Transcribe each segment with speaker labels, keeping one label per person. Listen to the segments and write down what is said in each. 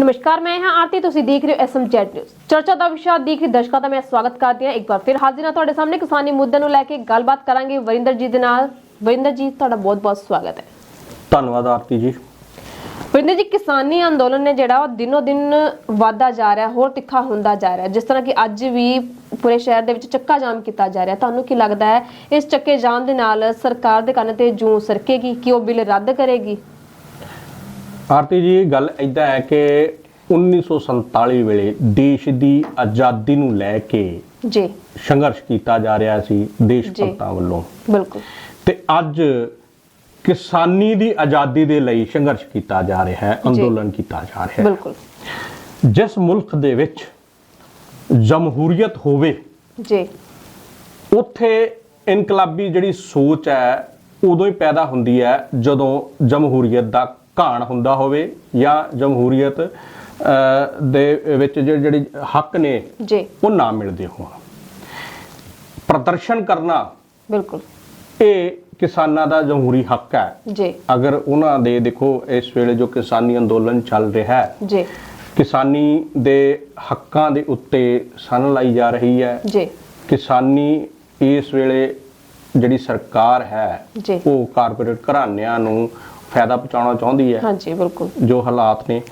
Speaker 1: ਨਮਸਕਾਰ ਮੈਂ ਹਾਂ ਆਰਤੀ ਤੁਸੀਂ ਦੇਖ ਰਹੇ ਹੋ ਐਸਐਮ ਚੈਟ ਨਿਊਜ਼ ਚਰਚਾ ਦਾ ਵਿਸ਼ਾ ਦੇਖ ਰਹੇ ਦਰਸ਼ਕਾਂ ਦਾ ਮੈਂ ਸਵਾਗਤ ਕਰਦੀ ਹਾਂ ਇੱਕ ਵਾਰ ਫਿਰ ਹਾਜ਼ਰ ਹਾਂ ਤੁਹਾਡੇ ਸਾਹਮਣੇ ਕਿਸਾਨੀ ਮੁੱਦੇ ਨੂੰ ਲੈ ਕੇ ਗੱਲਬਾਤ ਕਰਾਂਗੇ। ਵਰਿੰਦਰ ਜੀ ਦੇ ਨਾਲ। ਵਰਿੰਦਰ ਜੀ ਤੁਹਾਡਾ ਬਹੁਤ-ਬਹੁਤ ਸਵਾਗਤ ਹੈ।
Speaker 2: ਧੰਨਵਾਦ ਆਰਤੀ ਜੀ।
Speaker 1: ਵਰਿੰਦਰ ਜੀ ਕਿਸਾਨੀ ਅੰਦੋਲਨ ਨੇ ਜਿਹੜਾ ਉਹ ਦਿਨੋ ਦਿਨ ਵਾਧਾ ਜਾ ਰਿਹਾ ਹੋਰ ਤਿੱਖਾ ਹੁੰਦਾ ਜਾ ਰਿਹਾ। ਜਿਸ ਤਰ੍ਹਾਂ ਕਿ ਅੱਜ ਵੀ ਪੂਰੇ ਸ਼ਹਿਰ ਦੇ ਵਿੱਚ ਚੱਕਾ ਜਾਮ ਕੀਤਾ ਜਾ ਰਿਹਾ। ਤੁਹਾਨੂੰ ਕੀ ਲੱਗਦਾ ਹੈ ਇਸ ਚੱਕੇ ਜਾਮ ਦੇ ਨਾਲ ਸਰਕਾਰ ਦੇ ਕੰਨ ਤੇ ਜੂੰ ਸਰਕੇਗੀ ਕਿ ਉਹ ਬਿੱਲ ਰੱਦ ਕਰੇਗੀ?
Speaker 2: ਆਰਤੀ ਜੀ ਗੱਲ ਇਦਾਂ ਹੈ ਕਿ 1947 ਵੇਲੇ ਦੇਸ਼ ਦੀ ਆਜ਼ਾਦੀ ਨੂੰ ਲੈ ਕੇ
Speaker 1: ਜੀ।
Speaker 2: ਸੰਘਰਸ਼ ਕੀਤਾ ਜਾ ਰਿਹਾ ਸੀ ਦੇਸ਼। ਭਗਤਾਂ ਵੱਲੋਂ।
Speaker 1: ਬਿਲਕੁਲ।
Speaker 2: ਤੇ ਅੱਜ ਕਿਸਾਨੀ ਦੀ ਆਜ਼ਾਦੀ ਦੇ ਲਈ ਸੰਘਰਸ਼ ਕੀਤਾ ਜਾ ਰਿਹਾ ਹੈ ਅੰਦੋਲਨ ਕੀਤਾ ਜਾ ਰਿਹਾ ਹੈ।
Speaker 1: ਬਿਲਕੁਲ।
Speaker 2: ਜਿਸ ਮੁਲਕ ਦੇ ਵਿੱਚ ਜਮਹੂਰੀਅਤ ਹੋਵੇ
Speaker 1: ਜੀ।
Speaker 2: ਉੱਥੇ ਇਨਕਲਾਬੀ ਜਿਹੜੀ ਸੋਚ ਹੈ ਉਦੋਂ ਹੀ ਪੈਦਾ ਹੁੰਦੀ ਹੈ ਜਦੋਂ ਜਮਹੂਰੀਅਤ ਦਾ ਘਾਣ ਹੁੰਦਾ ਹੋਵੇ ਜਾਂ ਜਮਹੂਰੀਅਤ ਦੇ ਵਿੱਚ ਜਿਹੜੇ ਜਿਹੜੇ ਹੱਕ ਨੇ
Speaker 1: ਜੀ।
Speaker 2: ਉਹ ਨਾ ਮਿਲਦੇ ਹੋਣ। ਪ੍ਰਦਰਸ਼ਨ ਕਰਨਾ
Speaker 1: ਬਿਲਕੁਲ।
Speaker 2: ਇਹ ਕਿਸਾਨਾਂ ਦਾ ਜਮਹੂਰੀ ਹੱਕ ਹੈ।
Speaker 1: ਜੀ।
Speaker 2: ਅਗਰ ਉਹਨਾਂ ਦੇ ਦੇਖੋ ਇਸ ਵੇਲੇ ਜੋ ਕਿਸਾਨੀ ਅੰਦੋਲਨ ਚੱਲ ਰਿਹਾ ਹੈ
Speaker 1: ਜੀ।
Speaker 2: ਕਿਸਾਨੀ ਦੇ ਹੱਕਾਂ ਦੇ ਉੱਤੇ ਸਨ ਲਾਈ ਜਾ ਰਹੀ ਹੈ।
Speaker 1: ਜੀ।
Speaker 2: ਕਿਸਾਨੀ ਇਸ ਵੇਲੇ ਜਿਹੜੀ ਸਰਕਾਰ ਹੈ ਉਹ ਕਾਰਪੋਰੇਟ ਘਰਾਣਿਆਂ ਨੂੰ ਫਾਇਦਾ ਪਹੁੰਚਾਉਣਾ ਚਾਹੁੰਦੀ ਹੈ।
Speaker 1: ਹਾਂਜੀ ਬਿਲਕੁਲ।
Speaker 2: ਜੋ ਹਾਲਾਤ ਨੇ।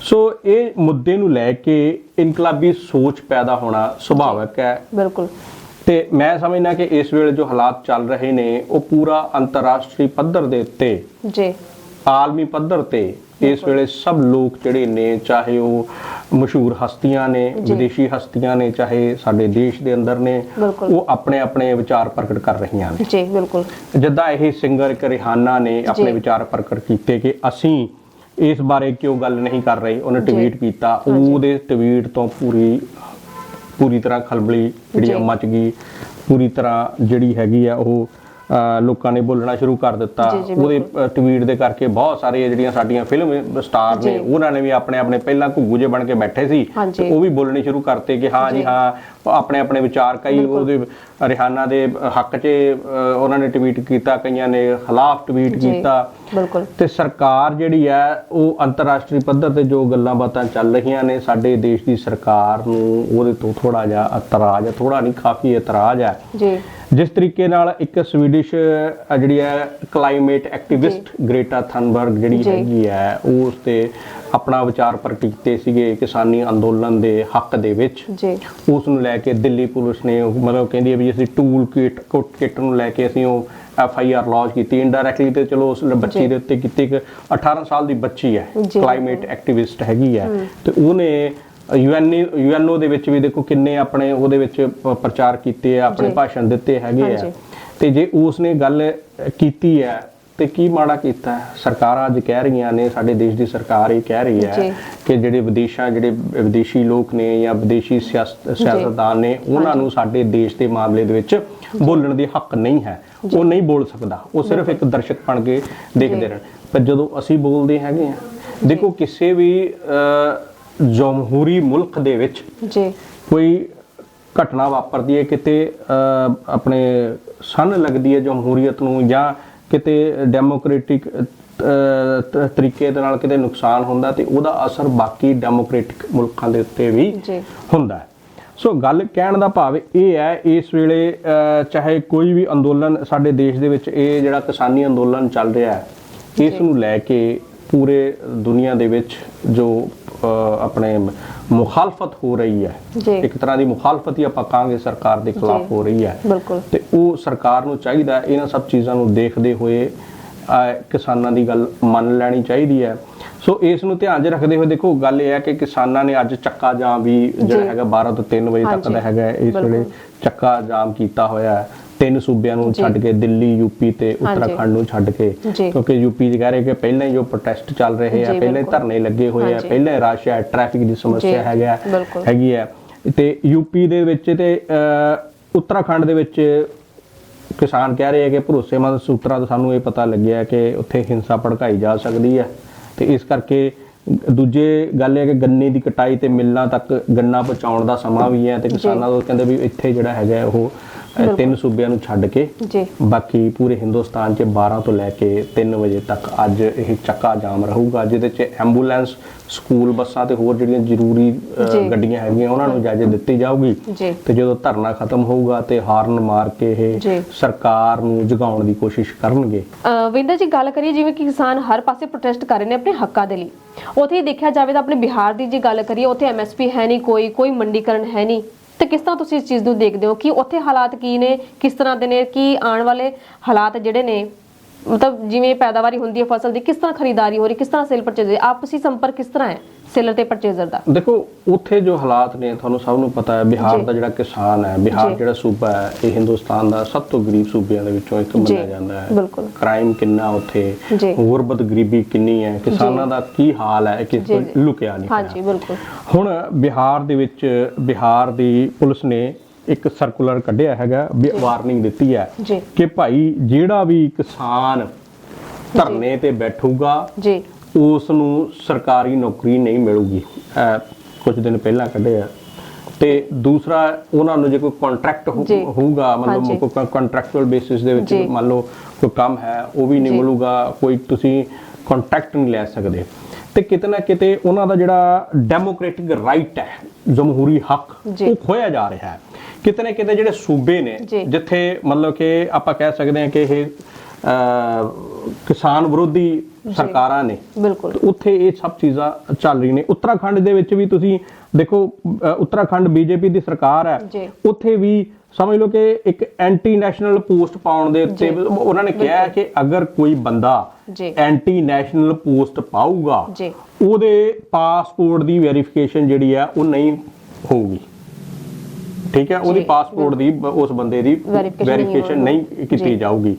Speaker 2: ਸੋ ਇਹ ਮੁੱਦੇ ਨੂੰ ਲੈ ਕੇ ਇਨਕਲਾਬੀ ਸੋਚ ਪੈਦਾ ਹੋਣਾ ਸੁਭਾਵਿਕ ਹੈ।
Speaker 1: ਬਿਲਕੁਲ।
Speaker 2: ਤੇ ਮੈਂ ਸਮਝਦਾ ਕਿ ਇਸ ਵੇਲੇ ਜੋ ਹਾਲਾਤ ਚੱਲ ਰਹੇ ਨੇ ਉਹ ਪੂਰਾ ਅੰਤਰਰਾਸ਼ਟਰੀ ਪੱਧਰ ਦੇ ਉੱਤੇ
Speaker 1: ਜੀ।
Speaker 2: ਆਲਮੀ ਪੱਧਰ ਤੇ ਇਸ ਵੇਲੇ ਸਭ ਲੋਕ ਜਿਹੜੇ ਨੇ ਚਾਹੇ ਉਹ ਮਸ਼ਹੂਰ ਹਸਤੀਆਂ ਨੇ। ਵਿਦੇਸ਼ੀ ਹਸਤੀਆਂ ਨੇ ਚਾਹੇ ਸਾਡੇ ਦੇਸ਼ ਦੇ ਅੰਦਰ ਨੇ। ਉਹ ਆਪਣੇ ਆਪਣੇ ਵਿਚਾਰ ਪ੍ਰਗਟ ਕਰ ਰਹੀਆਂ ਨੇ
Speaker 1: ਜੀ ਬਿਲਕੁਲ
Speaker 2: ਜਿੱਦਾਂ ਇਹ ਸਿੰਗਰ ਇੱਕ ਰਿਹਾਨਾ ਨੇ ਆਪਣੇ। ਵਿਚਾਰ ਪ੍ਰਗਟ ਕੀਤੇ ਕਿ ਅਸੀਂ ਇਸ ਬਾਰੇ ਕਿਉਂ ਗੱਲ ਨਹੀਂ ਕਰ ਰਹੇ ਉਹਨੇ। ਟਵੀਟ ਕੀਤਾ। ਉਹਦੇ ਟਵੀਟ ਤੋਂ ਪੂਰੀ ਪੂਰੀ ਤਰ੍ਹਾਂ ਖਲਬਲੀ ਜਿਹੜੀ। ਮਚ ਗਈ ਪੂਰੀ ਤਰ੍ਹਾਂ ਜਿਹੜੀ ਹੈਗੀ ਆ ਉਹ ਲੋਕਾਂ ਨੇ ਬੋਲਣਾ ਸ਼ੁਰੂ ਕਰ ਦਿੱਤਾ ਉਹਦੇ ਟਵੀਟ ਦੇ ਕਰਕੇ ਬਹੁਤ ਸਾਰੇ ਜਿਹੜੀਆਂ ਸਾਡੀਆਂ ਫਿਲਮ ਸਟਾਰ ਨੇ। ਉਹਨਾਂ ਨੇ ਵੀ ਆਪਣੇ ਆਪਣੇ ਪਹਿਲਾਂ ਘੁੱਗੂ ਜੇ ਬਣ ਕੇ ਬੈਠੇ ਸੀ। ਤੇ ਉਹ ਵੀ ਬੋਲਣੇ ਸ਼ੁਰੂ ਕਰਤੇ ਕਿ ਹਾਂ ਜੀ। ਹਾਂ ਆਪਣੇ ਆਪਣੇ ਵਿਚਾਰ ਕਈ। ਉਹਦੇ ਰਿਹਾਨਾ ਦੇ ਹੱਕ 'ਚ ਉਹਨਾਂ ਨੇ ਟਵੀਟ ਕੀਤਾ ਕਈਆਂ ਨੇ ਖਿਲਾਫ ਟਵੀਟ। ਕੀਤਾ
Speaker 1: ਬਿਲਕੁਲ
Speaker 2: ਤੇ ਸਰਕਾਰ ਜਿਹੜੀ ਹੈ ਉਹ ਅੰਤਰਰਾਸ਼ਟਰੀ ਪੱਧਰ ਤੇ ਜੋ ਗੱਲਾਂ ਬਾਤਾਂ ਚੱਲ ਰਹੀਆਂ ਨੇ ਸਾਡੇ ਦੇਸ਼ ਦੀ ਸਰਕਾਰ ਨੂੰ ਉਹਦੇ ਤੋਂ ਥੋੜਾ ਜਿਹਾ ਇਤਰਾਜ਼ ਥੋੜਾ ਨਹੀਂ ਕਾਫੀ ਇਤਰਾਜ਼ ਹੈ
Speaker 1: ਜੀ
Speaker 2: ਜਿਸ ਤਰੀਕੇ ਨਾਲ ਇੱਕ ਸਵੀਡਿਸ਼ ਜਿਹੜੀ ਹੈ ਕਲਾਈਮੇਟ ਐਕਟਿਵਿਸਟ ਗ੍ਰੇਟਾ ਥਨਬਰਗ ਜਿਹੜੀ। ਹੈਗੀ ਹੈ ਉਹ ਉਸ ਤੇ ਆਪਣਾ ਵਿਚਾਰ ਪ੍ਰਗਟ ਕੀਤੇ ਸੀਗੇ ਕਿਸਾਨੀ ਅੰਦੋਲਨ ਦੇ ਹੱਕ ਦੇ ਵਿੱਚ ਉਸ ਨੂੰ ਲੈ ਕੇ ਦਿੱਲੀ ਪੁਲਿਸ ਨੇ ਮਤਲਬ ਕਹਿੰਦੀ ਹੈ ਵੀ ਅਸੀਂ ਟੂਲ ਕਿਟ ਕਿਟ ਨੂੰ ਲੈ ਕੇ ਅਸੀਂ ਉਹ ਐਫ ਆਈ ਆਰ ਲੌਂਚ ਕੀਤੀ ਇਨਡਾਇਰੈਕਟਲੀ ਤੇ ਚਲੋ ਉਸ ਬੱਚੀ। ਦੇ ਉੱਤੇ ਕੀਤੀ ਕਿ 18 ਸਾਲ ਦੀ ਬੱਚੀ ਹੈ। ਕਲਾਈਮੇਟ ਐਕਟਿਵਿਸਟ ਹੈਗੀ ਹੈ ਤੇ ਉਹਨੇ ਯੂਐਨ ਯੂਐਨਓ ਦੇ ਵਿੱਚ ਵੀ ਦੇਖੋ ਕਿੰਨੇ ਆਪਣੇ ਉਹਦੇ ਵਿੱਚ ਪ- ਪ੍ਰਚਾਰ ਕੀਤੇ ਆ ਆਪਣੇ
Speaker 1: ਜੀ।
Speaker 2: ਭਾਸ਼ਣ ਦਿੱਤੇ ਹੈਗੇ ਆ।
Speaker 1: ਹਾਂਜੀ।
Speaker 2: ਤੇ ਜੇ ਉਸ ਨੇ ਗੱਲ ਅ, ਕੀਤੀ ਹੈ ਤੇ ਕੀ ਮਾੜਾ ਕੀਤਾ? ਹੈ ਸਰਕਾਰਾਂ ਅੱਜ ਕਹਿ ਰਹੀਆਂ ਨੇ ਸਾਡੇ ਦੇਸ਼ ਦੀ ਸਰਕਾਰ ਇਹ ਕਹਿ ਰਹੀ
Speaker 1: ਜੀ।
Speaker 2: ਹੈ ਕਿ ਜਿਹੜੇ ਵਿਦੇਸ਼ਾਂ ਜਿਹੜੇ ਵਿਦੇਸ਼ੀ ਲੋਕ ਨੇ ਜਾਂ ਵਿਦੇਸ਼ੀ ਸਿਆਸਤ ਸਿਆਸਤਦਾਨ ਨੇ ਉਹਨਾਂ ਨੂੰ ਸਾਡੇ ਦੇਸ਼ ਦੇ ਮਾਮਲੇ ਦੇ ਵਿੱਚ ਬੋਲਣ ਦੀ ਹੱਕ ਨਹੀਂ ਹੈ। ਉਹ ਨਹੀਂ ਬੋਲ ਸਕਦਾ। ਉਹ ਸਿਰਫ ਇੱਕ ਦਰਸ਼ਕ ਬਣ ਕੇ ਦੇਖਦੇ। ਰਹਿਣ। ਪਰ ਜਦੋਂ ਅਸੀਂ ਬੋਲਦੇ ਹੈਗੇ ਆ ਦੇਖੋ ਕਿਸੇ ਵੀ ਅ, ਜਮਹੂਰੀ ਮੁਲਕ ਦੇ ਵਿੱਚ
Speaker 1: ਜੀ।
Speaker 2: ਕੋਈ ਘਟਨਾ ਵਾਪਰਦੀ ਹੈ ਕਿਤੇ ਆਪਣੇ ਸਨ ਲੱਗਦੀ ਹੈ ਜਮਹੂਰੀਅਤ ਨੂੰ ਜਾਂ ਕਿਤੇ ਡੈਮੋਕ੍ਰੈਟਿਕ ਤਰੀਕੇ ਦੇ ਨਾਲ ਕਿਤੇ ਨੁਕਸਾਨ ਹੁੰਦਾ ਤੇ ਉਹਦਾ ਅਸਰ ਬਾਕੀ ਡੈਮੋਕ੍ਰੈਟਿਕ ਮੁਲਕਾਂ ਦੇ ਉੱਤੇ ਵੀ ਹੁੰਦਾ ਹੈ। ਸੋ ਗੱਲ ਕਹਿਣ ਦਾ ਭਾਵ ਇਹ ਹੈ ਇਸ ਵੇਲੇ ਚਾਹੇ ਕੋਈ ਵੀ ਅੰਦੋਲਨ ਸਾਡੇ ਦੇਸ਼ ਦੇ ਵਿੱਚ ਇਹ ਜਿਹੜਾ ਕਿਸਾਨੀ ਅੰਦੋਲਨ ਚੱਲ ਰਿਹਾ ਹੈ ਇਸ ਨੂੰ ਲੈ ਕੇ ਪੂਰੇ ਦੁਨੀਆ ਦੇ ਵਿੱਚ ਜੋ ਆਪਣੇ ਮੁਖਾਲਫਤ ਹੋ ਰਹੀ ਹੈ। ਇੱਕ ਤਰ੍ਹਾਂ ਦੀ ਮੁਖਾਲਫਤ ਹੀ ਆਪਾਂ ਕਹਾਂਗੇ ਸਰਕਾਰ ਦੇ ਖਿਲਾਫ। ਹੋ ਰਹੀ ਹੈ ਤੇ ਉਹ ਸਰਕਾਰ ਨੂੰ ਚਾਹੀਦਾ ਹੈ ਇਹਨਾਂ ਸਭ ਚੀਜ਼ਾਂ ਨੂੰ ਦੇਖਦੇ ਹੋਏ ਕਿਸਾਨਾਂ ਦੀ ਗੱਲ ਮੰਨ ਲੈਣੀ ਚਾਹੀਦੀ ਹੈ ਸੋ ਇਸ ਨੂੰ ਧਿਆਨ 'ਚ ਰੱਖਦੇ ਹੋਏ ਦੇਖੋ ਗੱਲ ਇਹ ਹੈ ਕਿ ਕਿਸਾਨਾਂ ਨੇ ਅੱਜ ਚੱਕਾ ਜਾਮ ਵੀ ਜਿਹੜਾ। ਹੈਗਾ 12 ਤੋਂ 3 ਵਜੇ ਤੱਕ ਦਾ ਹੈਗਾ। ਇਸ ਵੇਲੇ। ਚੱਕਾ ਜਾਮ ਕੀਤਾ ਹੋਇਆ ਹੈ ਤਿੰਨ ਸੂਬਿਆਂ ਨੂੰ। ਛੱਡ ਕੇ ਦਿੱਲੀ ਯੂਪੀ ਤੇ ਉੱਤਰਾਖੰਡ ਨੂੰ ਛੱਡ ਕੇ। ਕਿਉਂਕਿ ਯੂਪੀ 'ਚ ਕਹਿ ਰਹੇ ਕਿ ਪਹਿਲਾਂ ਹੀ ਜੋ ਪ੍ਰੋਟੈਸਟ ਚੱਲ ਰਹੇ ਆ ਪਹਿਲਾਂ ਹੀ। ਧਰਨੇ ਲੱਗੇ ਹੋਏ ਆ। ਪਹਿਲਾਂ ਹੀ ਰਸ਼ ਹੈ ਟ੍ਰੈਫਿਕ ਦੀ ਸਮੱਸਿਆ ਹੈਗਾ। ਹੈਗੀ ਹੈ ਤੇ ਯੂਪੀ ਦੇ ਵਿੱਚ ਤੇ ਉੱਤਰਾਖੰਡ ਦੇ ਵਿੱਚ ਕਿਸਾਨ ਕਹਿ ਰਹੇ ਆ ਕਿ ਭਰੋਸੇਮੰਦ ਸੂਤਰਾਂ ਤੋਂ ਸਾਨੂੰ ਇਹ ਪਤਾ ਲੱਗਿਆ ਕਿ ਉੱਥੇ ਹਿੰਸਾ ਭੜਕਾਈ ਜਾ ਸਕਦੀ ਹੈ ਤੇ ਇਸ ਕਰਕੇ ਦੂਜੇ ਗੱਲ ਇਹ ਹੈ ਕਿ ਗੰਨੇ ਦੀ ਕਟਾਈ ਤੇ ਮਿੱਲਾਂ ਤੱਕ ਗੰਨਾ ਪਹੁੰਚਾਉਣ ਦਾ ਸਮਾਂ ਵੀ ਹੈ ਤੇ ਕਿਸਾਨਾਂ ਤੋਂ ਕਹਿੰਦੇ ਵੀ ਇੱਥੇ ਜਿਹੜਾ ਹੈਗਾ ਉਹ ਤਿੰਨ ਸੂਬਿਆਂ ਨੂੰ ਛੱਡ ਕੇ
Speaker 1: ਜੀ।
Speaker 2: ਬਾਕੀ ਪੂਰੇ ਹਿੰਦੁਸਤਾਨ 'ਚ 12 ਤੋਂ ਲੈ ਕੇ 3 ਵਜੇ ਤੱਕ ਅੱਜ ਇਹ ਚੱਕਾ ਜਾਮ ਰਹੂਗਾ ਜਿਹਦੇ 'ਚ ਐਂਬੂਲੈਂਸ ਸਕੂਲ ਬੱਸਾਂ ਤੇ ਹੋਰ ਜਿਹੜੀਆਂ ਜ਼ਰੂਰੀ। ਗੱਡੀਆਂ ਹੈਗੀਆਂ ਉਹਨਾਂ ਨੂੰ ਇਜਾਜ਼ਤ ਦਿੱਤੀ ਜਾਊਗੀ। ਤੇ ਜਦੋਂ ਧਰਨਾ ਖਤਮ ਹੋਊਗਾ ਤੇ ਹਾਰਨ ਮਾਰ ਕੇ ਇਹ। ਸਰਕਾਰ ਨੂੰ ਜਗਾਉਣ ਦੀ ਕੋਸ਼ਿਸ਼ ਕਰਨਗੇ।
Speaker 1: ਵਿੰਦਰ ਜੀ ਗੱਲ ਕਰੀਏ ਜਿਵੇਂ ਕਿ ਕਿਸਾਨ ਹਰ ਪਾਸੇ ਪ੍ਰੋਟੈਸਟ ਕਰ ਰਹੇ ਨੇ ਆਪਣੇ ਹੱਕਾਂ ਦੇ ਲਈ। ਉਥੇ ਦੇਖਿਆ ਜਾਵੇ ਤਾਂ ਆਪਣੇ ਬਿਹਾਰ ਦੀ ਜੇ ਗੱਲ ਕਰੀਏ ਉਥੇ ਐਮਐਸਪੀ ਹੈ ਨਹੀਂ ਕੋਈ ਕੋਈ ਮੰਡੀਕਰਨ ਹੈ ਨਹੀਂ। ਤੇ ਕਿਸ ਤਰ੍ਹਾਂ ਤੁਸੀਂ ਇਸ ਚੀਜ਼ ਨੂੰ ਦੇਖਦੇ ਹੋ? ਕਿ ਉੱਥੇ ਹਾਲਾਤ ਕੀ ਨੇ? ਕਿਸ ਤਰ੍ਹਾਂ ਦੇ ਨੇ? ਕਿ ਆਉਣ ਵਾਲੇ ਹਾਲਾਤ ਜਿਹੜੇ ਨੇ? ਮਤਲਬ ਜਿਵੇਂ ਪੈਦਾਵਾਰੀ ਹੁੰਦੀ ਹੈ ਫਸਲ ਦੀ, ਕਿਸ ਤਰ੍ਹਾਂ ਖਰੀਦਦਾਰੀ ਹੋ ਰਹੀ? ਕਿਸ ਤਰ੍ਹਾਂ ਸੇਲ ਪਰਚੇਜ਼ ਆਪਸੀ ਸੰਪਰਕ ਕਿਸ ਤਰ੍ਹਾਂ ਹੈ? ਸੇਲਰ ਤੇ ਪਰਚੇਜ਼ਰ ਦਾ
Speaker 2: ਦੇਖੋ ਉੱਥੇ ਜੋ ਹਾਲਾਤ ਨੇ ਤੁਹਾਨੂੰ ਸਭ ਨੂੰ ਪਤਾ ਹੈ ਬਿਹਾਰ। ਦਾ ਜਿਹੜਾ ਕਿਸਾਨ ਹੈ ਬਿਹਾਰ। ਜਿਹੜਾ ਸੂਬਾ ਹੈ ਇਹ ਹਿੰਦੁਸਤਾਨ ਦਾ ਸਭ ਤੋਂ ਗਰੀਬ ਸੂਬਿਆਂ ਦੇ ਵਿੱਚੋਂ ਇੱਕ ਮੰਨਿਆ ਜਾਂਦਾ ਹੈ
Speaker 1: ਬਿਲਕੁਲ।
Speaker 2: ਕ੍ਰਾਈਮ ਕਿੰਨਾ ਉੱਥੇ। ਗੁਰਬਤ ਗਰੀਬੀ ਕਿੰਨੀ ਹੈ ਕਿਸਾਨਾਂ ਦਾ ਕੀ ਹਾਲ ਹੈ ਕਿਸੇ ਤੋਂ। ਲੁਕਿਆ ਨਹੀਂ
Speaker 1: ਹਾਂਜੀ। ਬਿਲਕੁਲ
Speaker 2: ਹੁਣ ਬਿਹਾਰ ਦੇ ਵਿੱਚ ਬਿਹਾਰ ਦੀ ਪੁਲਿਸ ਨੇ ਇੱਕ ਸਰਕੂਲਰ ਕੱਢਿਆ ਹੈਗਾ ਵਾਰਨਿੰਗ ਦਿੱਤੀ ਹੈ ਕਿ ਭਾਈ ਜਿਹੜਾ ਵੀ ਕਿਸਾਨ ਧਰਨੇ ਤੇ ਬੈਠੂਗਾ
Speaker 1: ਜੀ
Speaker 2: ਉਸ ਨੂੰ ਸਰਕਾਰੀ ਨੌਕਰੀ ਨਹੀਂ ਮਿਲੂਗੀ ਕੁਝ ਦਿਨ ਪਹਿਲਾਂ ਕੱਢਿਆ ਤੇ ਦੂਸਰਾ ਉਹਨਾਂ ਨੂੰ ਜੇ ਕੋਈ ਕੰਟਰੈਕਟ। ਹੋਊਗਾ। ਮਤਲਬ ਕੋਈ ਕੰਟਰੈਕਚੁਅਲ ਬੇਸਿਸ ਦੇ ਵਿੱਚ। ਮੰਨ ਲਓ ਕੋਈ ਕੰਮ ਹੈ ਉਹ ਵੀ ਨਹੀਂ। ਮਿਲੂਗਾ ਕੋਈ ਤੁਸੀਂ ਕੰਟਰੈਕਟ ਨਹੀਂ ਲੈ ਸਕਦੇ ਤੇ ਕਿਤੇ ਨਾ ਕਿਤੇ ਉਹਨਾਂ ਦਾ ਜਿਹੜਾ ਡੈਮੋਕ੍ਰੈਟਿਕ ਰਾਈਟ ਹੈ ਜਮਹੂਰੀ ਹੱਕ। ਉਹ ਖੋਇਆ ਜਾ ਰਿਹਾ ਹੈ ਕਿਤੇ ਨਾ ਕਿਤੇ ਜਿਹੜੇ ਸੂਬੇ ਨੇ। ਜਿੱਥੇ ਮਤਲਬ ਕਿ ਆਪਾਂ ਕਹਿ ਸਕਦੇ ਹਾਂ ਕਿ ਇਹ ਕਿਸਾਨ ਵਿਰੋਧੀ ਸਰਕਾਰਾਂ ਨੇ
Speaker 1: ਬਿਲਕੁਲ
Speaker 2: ਉੱਥੇ ਇਹ ਸਭ ਚੀਜ਼ਾਂ ਚੱਲ ਰਹੀ ਨੇ ਉੱਤਰਾਖੰਡ ਦੇ ਵਿੱਚ ਵੀ ਤੁਸੀਂ ਦੇਖੋ ਉੱਤਰਾਖੰਡ ਬੀਜੇਪੀ ਦੀ ਸਰਕਾਰ ਹੈ। ਉੱਥੇ ਵੀ ਸਮਝ ਲਓ ਕਿ ਇੱਕ ਐਂਟੀ ਨੈਸ਼ਨਲ ਪੋਸਟ ਪਾਉਣ ਦੇ ਉੱਤੇ। ਉਹਨਾਂ ਨੇ ਕਿਹਾ ਕਿ ਅਗਰ ਕੋਈ ਬੰਦਾ। ਐਂਟੀ ਨੈਸ਼ਨਲ ਪੋਸਟ ਪਾਊਗਾ। ਉਹਦੇ ਪਾਸਪੋਰਟ ਦੀ ਵੈਰੀਫਿਕੇਸ਼ਨ ਜਿਹੜੀ ਹੈ ਉਹ ਨਹੀਂ ਹੋਊਗੀ ਠੀਕ ਹੈ ਉਹਦੀ ਪਾਸਪੋਰਟ ਦੀ ਉਸ ਬੰਦੇ ਦੀ ਵੈਰੀਫਿਕੇਸ਼ਨ। ਨਹੀਂ ਕੀਤੀ। ਜਾਊਗੀ